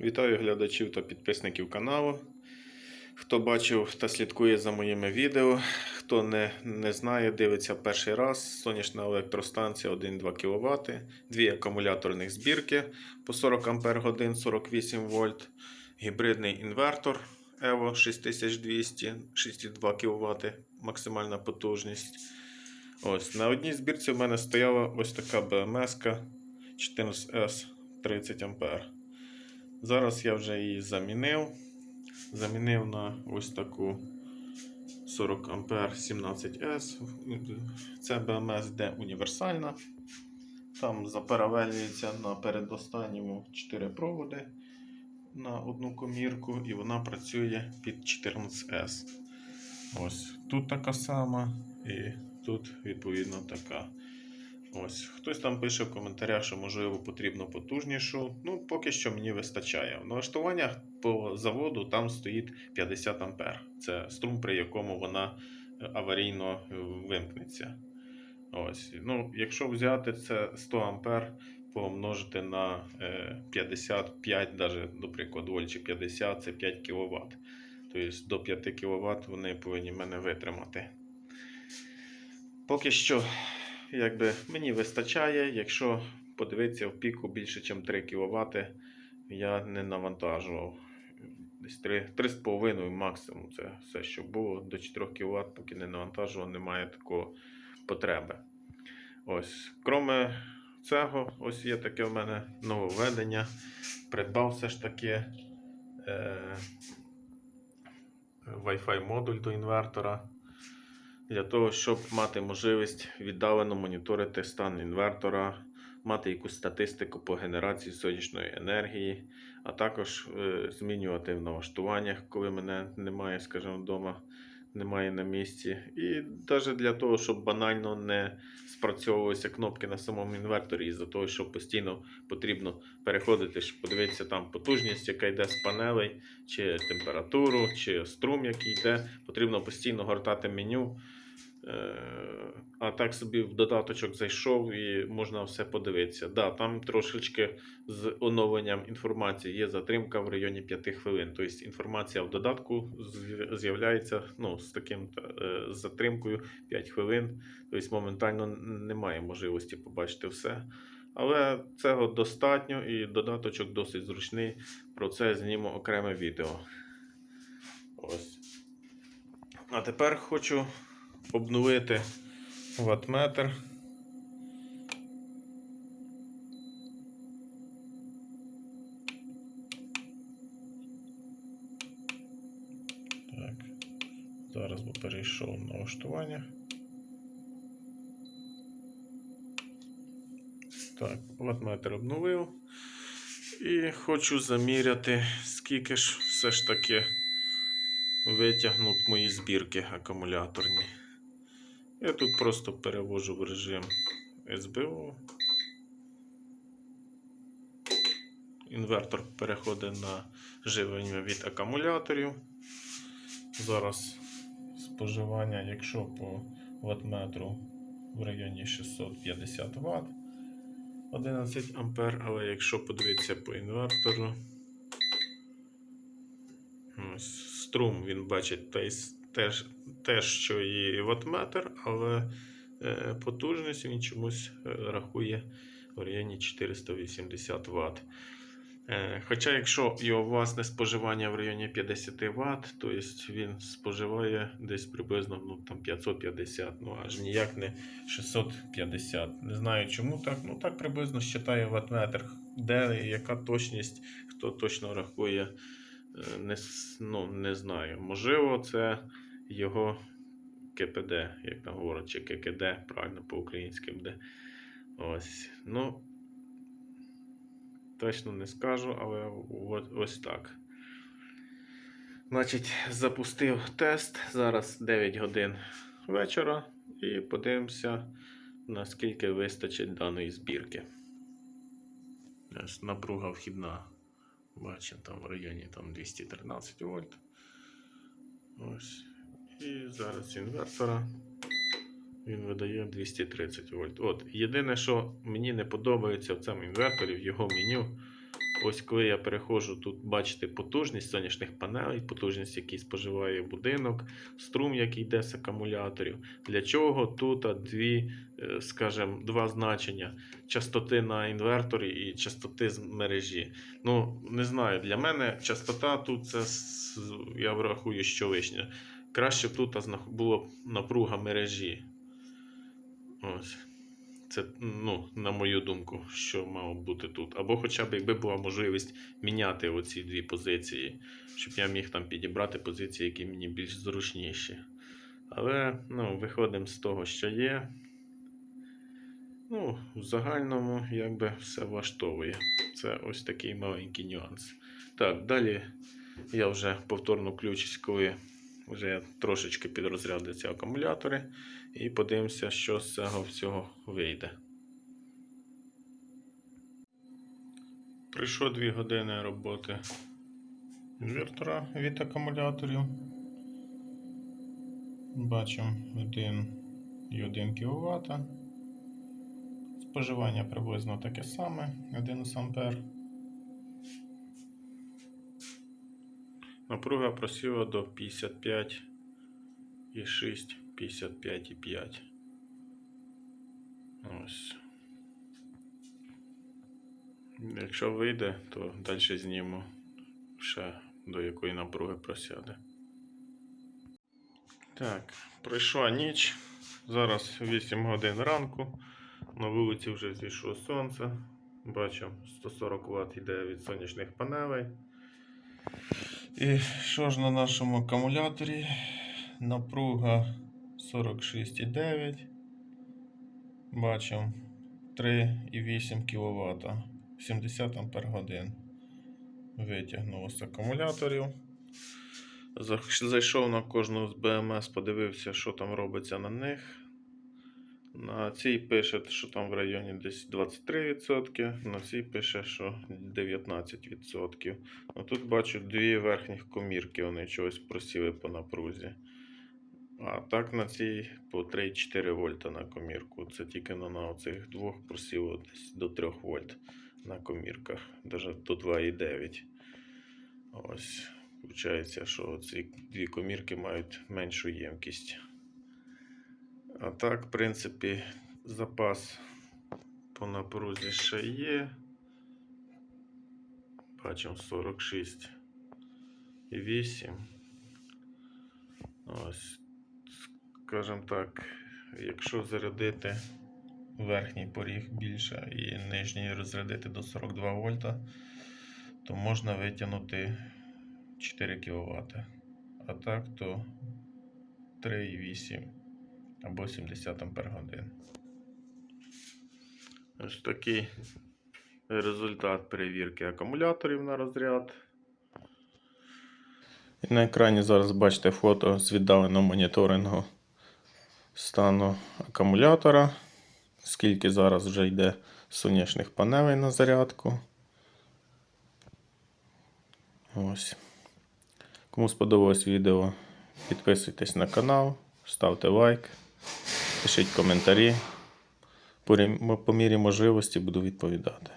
Вітаю глядачів та підписників каналу. Хто бачив та слідкує за моїми відео, хто не, не знає, дивиться перший раз. Сонячна електростанція 1,2 кВт, дві акумуляторних збірки по 40 Ах 48 вольт, гібридний інвертор EVO 6200 6,2 кВт, максимальна потужність. Ось, на одній збірці в мене стояла ось така БМС 14S 30 А. Зараз я вже її замінив. Замінив на ось таку 40 А 17С. Це БМС йде універсальна. Там заперевелюється на передостанньому 4 проводи на одну комірку, і вона працює під 14С. Ось тут така сама, і тут відповідно така. Ось, хтось там пише в коментарях, що можливо потрібно потужнішу. Ну, поки що мені вистачає. В налаштуваннях по заводу там стоїть 50 А. Це струм, при якому вона е, аварійно е, вимкнеться. Ось. Ну, якщо взяти це 100 А помножити на е, 55, навіть, до прикладу, вольт 50 це 5 кВт. Тобто до 5 кВт вони повинні мене витримати. Поки що якби мені вистачає, якщо подивитися в піку більше, ніж 3 кВт, я не навантажував. Десь 3,5 максимум це все, що було. До 4 кВт, поки не навантажував, немає такої потреби. Ось, кроме цього, ось є таке в мене нововведення. Придбав все ж таки е, Wi-Fi модуль до інвертора для того, щоб мати можливість віддалено моніторити стан інвертора, мати якусь статистику по генерації сонячної енергії, а також е, змінювати в налаштуваннях, коли мене немає, скажімо, вдома, немає на місці. І навіть для того, щоб банально не спрацьовувалися кнопки на самому інверторі, із-за того, що постійно потрібно переходити, щоб подивитися там потужність, яка йде з панелей, чи температуру, чи струм, який йде. Потрібно постійно гортати меню. Е, А так собі в додаточок зайшов і можна все подивитися. Да, там трошечки з оновленням інформації є затримка в районі 5 хвилин. Тобто інформація в додатку з'являється ну, з таким е, з затримкою 5 хвилин. Тобто моментально немає можливості побачити все. Але цього достатньо і додаточок досить зручний. Про це зніму окреме відео. Ось. А тепер хочу обновити ватметр. Так. Зараз би перейшов на налаштування. Так, ватметр обновив. І хочу заміряти, скільки ж все ж таки витягнуть мої збірки акумуляторні. Я тут просто перевожу в режим СБО. Інвертор переходить на живлення від акумуляторів. Зараз споживання, якщо по ватметру в районі 650 Вт 11 А, але якщо подивитися по інвертору, ось струм він бачить те, теж, теж, що і ватметр, але е, потужність він чомусь е, рахує в районі 480 Вт. Е, Хоча, якщо його власне споживання в районі 50 Вт, то він споживає десь приблизно ну, там 550, ну аж ніяк не 650. Не знаю чому так. Ну так приблизно считає ватметр. Де яка точність, хто точно рахує, не, ну, не знаю. Можливо, це його КПД, як там говорять, чи ККД, правильно по-українськи буде. Ось. Ну, точно не скажу, але ось так. Значить, запустив тест. Зараз 9 годин вечора. І подивимося, наскільки вистачить даної збірки. Ось напруга вхідна. Бачимо, там в районі там 213 вольт. Ось. І зараз інвертора. Він видає 230 вольт. От, єдине, що мені не подобається в цьому інверторі, в його меню, ось коли я переходжу, тут бачите потужність сонячних панелей, потужність, який споживає будинок, струм, який йде з акумуляторів. Для чого тут дві, е, скажімо, два значення: частоти на інверторі і частоти з мережі. Ну, не знаю, для мене частота тут це я врахую, що лишнє. Краще б тут була б напруга мережі. Ось. Це, ну, на мою думку, що мало бути тут. Або хоча б якби була можливість міняти оці дві позиції, щоб я міг там підібрати позиції, які мені більш зручніші. Але ну, виходимо з того, що є. Ну, в загальному якби все влаштовує. Це ось такий маленький нюанс. Так, далі я вже повторно включусь, коли вже трошечки підрозрядяться акумулятори. І подивимося, що з цього всього вийде. Прийшло 2 години роботи інвертора від акумуляторів. Бачимо 1,1 кВт. Споживання приблизно таке саме 1 А. Напруга просіла до 55,6, 55,5. Ось. Якщо вийде, то далі зніму ще до якої напруги просяде. Так, пройшла ніч. Зараз 8 годин ранку. На вулиці вже зійшло сонце. Бачимо, 140 Вт йде від сонячних панелей. І що ж на нашому акумуляторі? Напруга 46,9. Бачимо 3,8 кВт. 70 Ампер годин. Витягнув з акумуляторів. Зайшов на кожну з БМС, подивився, що там робиться на них. На цій пише, що там в районі десь 23%, на цій пише, що 19%. Ну, тут бачу дві верхніх комірки, вони чогось просіли по напрузі. А так на цій по 3,4 вольта на комірку. Це тільки на, на оцих двох просіло десь до 3 вольт на комірках. Навіть до 2,9. Ось. Виходить, що ці дві комірки мають меншу ємкість. А так, в принципі, запас по напрузі ще є. Бачимо 46 і 8. Ось, скажімо так, якщо зарядити верхній поріг більше і нижній розрядити до 42 вольта, то можна витягнути 4 кВт. А так то 3,8 або 70 Ампер годин. Ось такий результат перевірки акумуляторів на розряд. І на екрані зараз бачите фото з віддаленого моніторингу стану акумулятора. Скільки зараз вже йде сонячних панелей на зарядку. Ось. Кому сподобалось відео, підписуйтесь на канал, ставте лайк, пишіть коментарі. По мірі можливості буду відповідати.